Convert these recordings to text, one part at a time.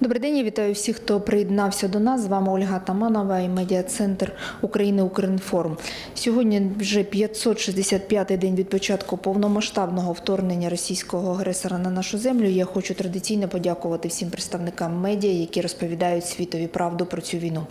Добрий день, я вітаю всіх, хто приєднався до нас. З вами Ольга Таманова і медіа-центр України Укрінформ. Сьогодні вже 565-й день від початку повномасштабного вторгнення російського агресора на нашу землю. Я хочу традиційно подякувати всім представникам медіа, які розповідають світові правду про цю війну.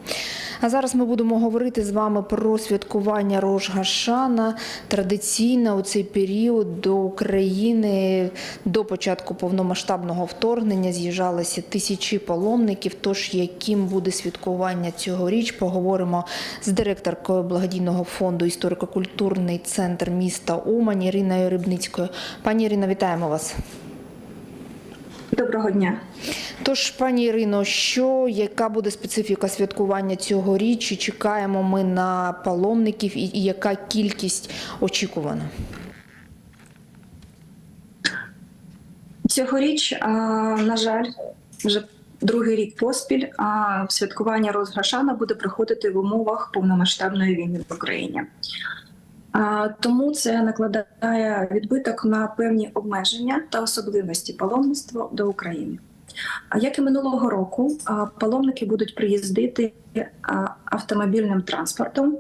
А зараз ми будемо говорити з вами про святкування Рож Гашана. Традиційно у цей період до України до початку повномасштабного вторгнення з'їжджалися тисячі паломників. Тож яким буде святкування цьогоріч, поговоримо з директоркою благодійного фонду історико-культурний центр міста Умань Іриною Рибницькою. Пані Ірино, вітаємо вас. Доброго дня. Тож, пані Ірино, що яка буде специфіка святкування цього річ? Чи чекаємо ми на паломників, і, і яка кількість очікувана? Цьогоріч, на жаль, вже другий рік поспіль а, святкування Розгашана буде проходити в умовах повномасштабної війни в Україні. А, Тому це накладає відбиток на певні обмеження та особливості паломництва до України. А як і минулого року, а, паломники будуть приїздити а, автомобільним транспортом,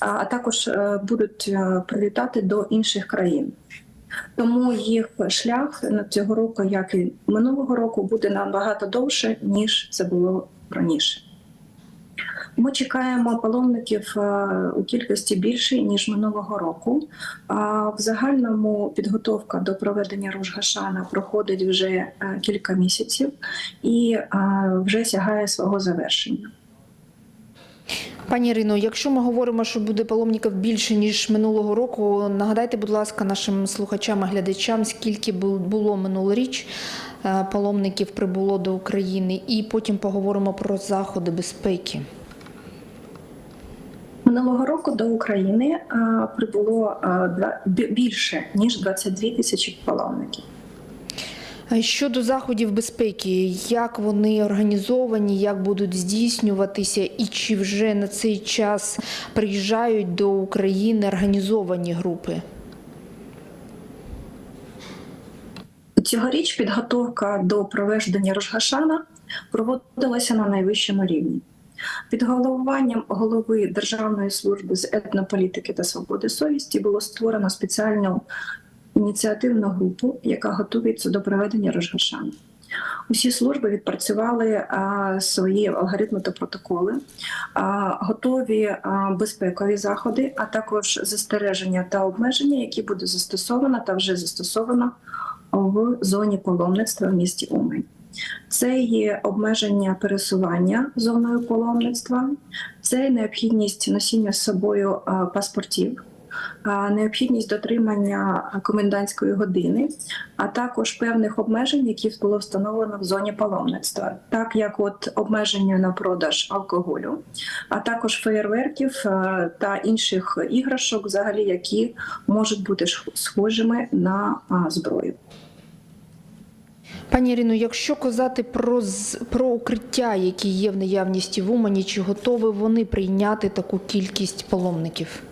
а а також е, будуть е, прилітати до інших країн. Тому їх шлях на цього року, як і минулого року, буде набагато довше, ніж це було раніше. Ми чекаємо паломників е, у кількості більше, ніж минулого року. А в загальному підготовка до проведення Рожгашана проходить вже е, кілька місяців і е, вже сягає свого завершення. Пані Ірино, якщо ми говоримо, що буде паломників більше ніж минулого року, нагадайте, будь ласка, нашим слухачам і глядачам, скільки бу- було минулоріч е, паломників прибуло до України, і потім поговоримо про заходи безпеки. Минулого року до України прибуло два- більше ніж 22 тисячі паломників. Щодо заходів безпеки, як вони організовані, як будуть здійснюватися, і чи вже на цей час приїжджають до України організовані групи? Цьогоріч підготовка до проведення Рожгашана проводилася на найвищому рівні. Під головуванням голови Державної служби з етнополітики та свободи совісті було створено спеціальну ініціативну групу, яка готується до проведення Рожгашану. Усі служби відпрацювали а, свої алгоритми та протоколи, а, готові а, безпекові заходи, а також застереження та обмеження, які буде застосовано та вже застосовано в зоні паломництва в місті Умань. Це є обмеження пересування зоною паломництва, це необхідність носіння з собою паспортів, необхідність дотримання комендантської години, а також певних обмежень, які було встановлено в зоні паломництва, так як от обмеження на продаж алкоголю, а також феєрверків та інших іграшок, взагалі, які можуть бути схожими на зброю. Пані Ірино, якщо казати про, про укриття, які є в наявності в Умані, чи готові вони прийняти таку кількість паломників?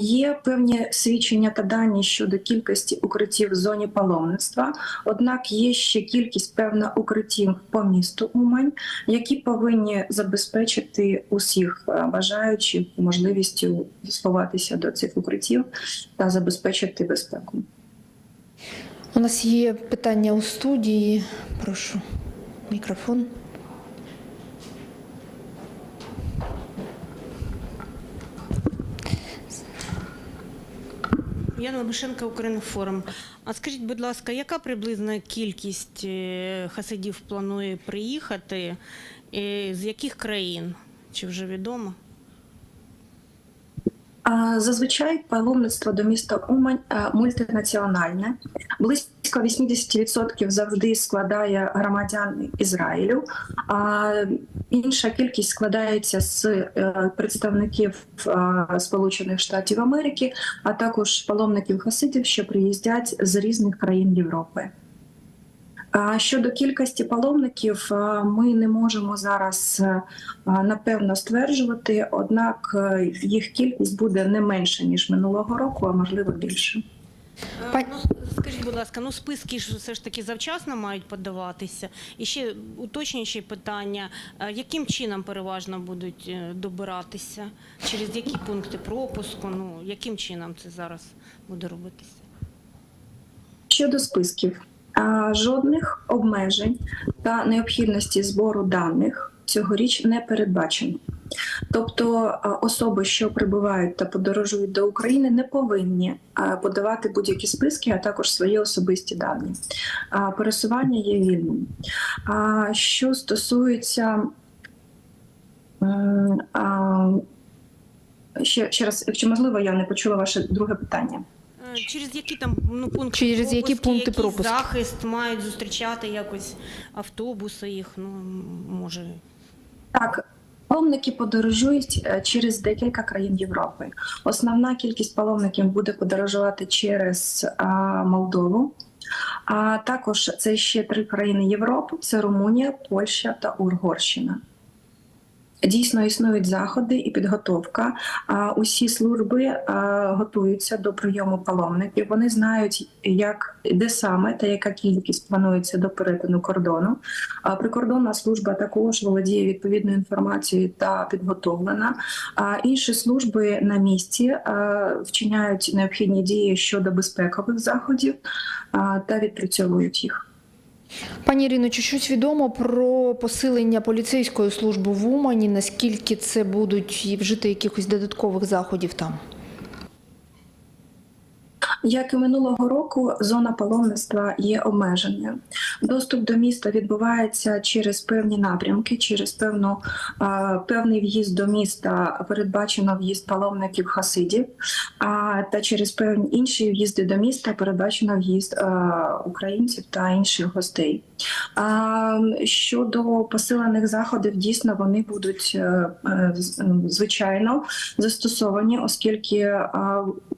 Є певні свідчення та дані щодо кількості укриттів в зоні паломництва. Однак є ще кількість певна укриттів по місту Умань, які повинні забезпечити усіх е, бажаючих можливістю сховатися до цих укриттів та забезпечити безпеку. У нас є питання у студії. Прошу мікрофон. Яна Лабишенка, Укрінформ. А скажіть, будь ласка, яка приблизна кількість е, хасидів планує приїхати? З яких країн? Чи вже відомо? Зазвичай паломництво до міста Умань мультинаціональне. Близько 80% завжди складає громадян Ізраїлю. А інша кількість складається з е, представників е, Сполучених Штатів Америки, а також паломників хасидів, що приїздять з різних країн Європи. Щодо кількості паломників, ми не можемо зараз е, напевно стверджувати, однак е, їх кількість буде не менше ніж минулого року, а можливо більше. Е, Ну, скажіть, будь ласка, ну списки ж все ж таки завчасно мають подаватися. І ще уточнюючі питання: яким чином переважно будуть добиратися? Через які пункти пропуску? Ну яким чином це зараз буде робитися? Щодо списків, жодних обмежень та необхідності збору даних цьогоріч не передбачено. Тобто особи, що прибувають та подорожують до України, не повинні подавати будь-які списки, а також свої особисті дані. Пересування є вільним. Що стосується ще, ще раз, якщо можливо, я не почула ваше друге питання. Е, Через які там ну пункти Через які пункти який пропуску? захист мають зустрічати якось автобуси їх? Ну може Так, паломники подорожують е, через декілька країн Європи. Основна кількість паломників буде подорожувати через а, Молдову. А також це ще три країни Європи: це Румунія, Польща та Угорщина. Дійсно існують заходи і підготовка. Усі служби готуються до прийому паломників. Вони знають, як де саме та яка кількість планується до перетину кордону. Прикордонна служба також володіє відповідною інформацією та підготовлена. А інші служби на місці вчиняють необхідні дії щодо безпекових заходів та відпрацьовують їх. Пані Ірино, чи щось відомо про посилення поліцейської служби в Умані? Наскільки це будуть вжити якихось додаткових заходів там? Як і минулого року, зона паломництва є обмеженою. Доступ до міста відбувається через певні напрямки, через певну певний в'їзд до міста передбачено в'їзд паломників хасидів, а та через певні інші в'їзди до міста передбачено в'їзд українців та інших гостей. Щодо посилених заходів, дійсно вони будуть е, е, звичайно застосовані, оскільки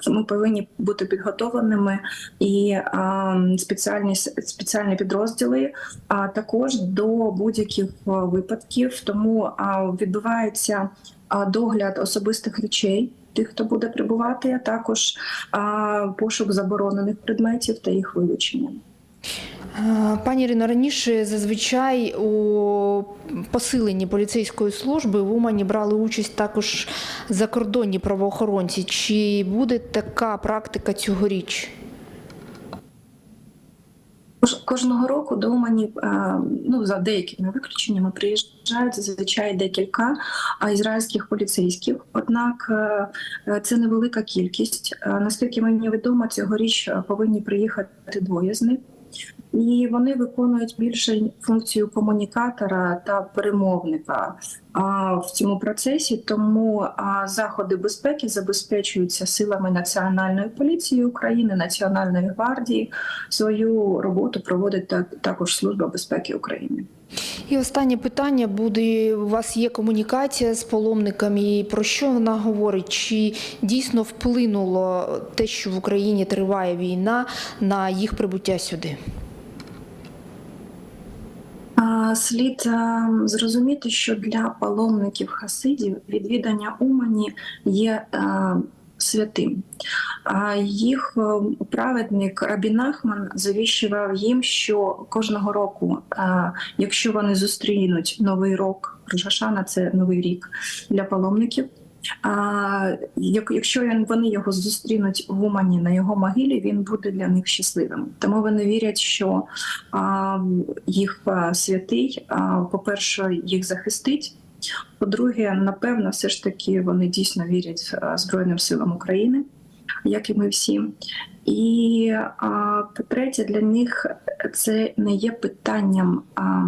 ми повинні бути підготовленими і а, спеціальні спеціальні підрозділи, а також до будь-яких випадків. Тому а, відбувається а, догляд особистих речей. Тих, хто буде прибувати, а також а, пошук заборонених предметів та їх вилучення. Пані Ірино, раніше зазвичай у посиленні поліцейської служби в Умані брали участь також закордонні правоохоронці. Чи буде така практика цьогоріч? Кожного року до Умані, е, ну за деякими виключеннями, приїжджають зазвичай декілька ізраїльських поліцейських. Однак е, е, це невелика кількість. Наскільки мені відомо, цьогоріч повинні приїхати двоє з них. І вони виконують більше функцію комунікатора та перемовника в цьому процесі. Тому заходи безпеки забезпечуються силами Національної поліції України, Національної гвардії. Свою роботу проводить так, також Служба безпеки України. І останнє питання буде: у вас є комунікація з паломниками? І Про що вона говорить? Чи дійсно вплинуло те, що в Україні триває війна на їх прибуття сюди? Слід зрозуміти, що для паломників хасидів відвідання Умані є святим. Їх праведник Рабін Ахман завіщував їм, що кожного року, якщо вони зустрінуть новий рок, Рожашана це новий рік для паломників. А як- якщо вони його зустрінуть в Умані на його могилі, він буде для них щасливим. Тому вони вірять, що а, їх а, святий, по-перше, їх захистить. По-друге, напевно, все ж таки вони дійсно вірять а, Збройним силам України, як і ми всі. І по-третє, для них це не є питанням. А,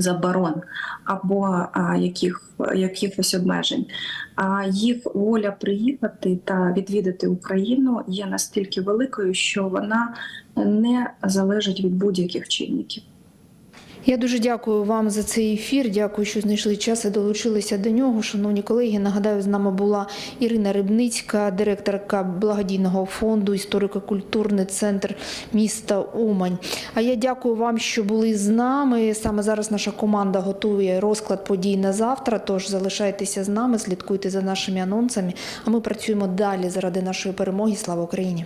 Заборон або а, яких, якихось обмежень. А їх воля приїхати та відвідати Україну є настільки великою, що вона не залежить від будь-яких чинників. Я дуже дякую вам за цей ефір. Дякую, що знайшли час і долучилися до нього. Шановні колеги, нагадаю, з нами була Ірина Рибницька, директорка благодійного фонду історико-культурний центр міста Умань. А я дякую вам, що були з нами. Саме зараз наша команда готує розклад подій на завтра. Тож залишайтеся з нами, слідкуйте за нашими анонсами. А ми працюємо далі заради нашої перемоги. Слава Україні!